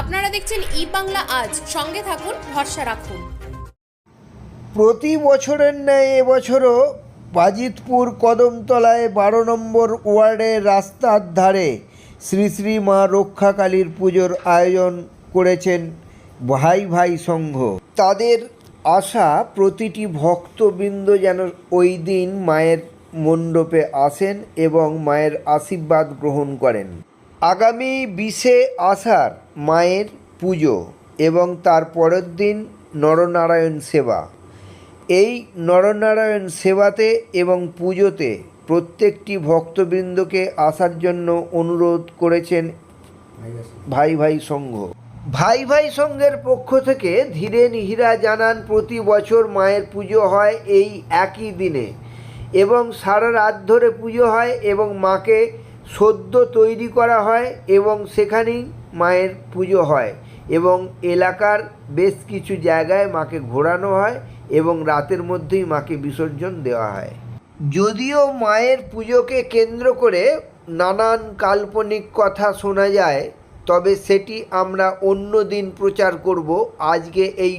আপনারা দেখছেন ই বাংলা আজ। সঙ্গে থাকুন, ভরসা রাখুন। প্রতি বছরের ন্যায় এবছরও বাজিতপুর কদমতলায় বারো নম্বর ওয়ার্ডের রাস্তার ধারে শ্রী শ্রী মা রক্ষাকালীর পুজোর আয়োজন করেছেন ভাই ভাই সংঘ। তাদের আশা প্রতিটি ভক্তবৃন্দ যেন ওই দিন মায়ের মণ্ডপে আসেন এবং মায়ের আশীর্বাদ গ্রহণ করেন। আগামী বিশে আষাঢ় মায়ের পুজো এবং তার পরের দিন নরনারায়ণ সেবা। এই নরনারায়ণ সেবাতে এবং পুজোতে প্রত্যেকটি ভক্তবৃন্দকে আসার জন্য অনুরোধ করেছেন ভাই ভাই সংঘ। ভাই ভাই সংঘের পক্ষ থেকে ধীরেন হীরা জানান, প্রতি বছর মায়ের পুজো হয় এই একই দিনে এবং সারা রাত ধরে পুজো হয় এবং মাকে সদ্য তৈরি করা হয় এবং সেখানেই মায়ের পুজো হয় এবং এলাকার বেশ কিছু জায়গায় মাকে ঘোরানো হয় এবং রাতের মধ্যেই মাকে বিসর্জন দেওয়া হয়। যদিও মায়ের পুজোকে কেন্দ্র করে নানান কাল্পনিক কথা শোনা যায়, তবে সেটি আমরা অন্য দিন প্রচার করব। আজকে এই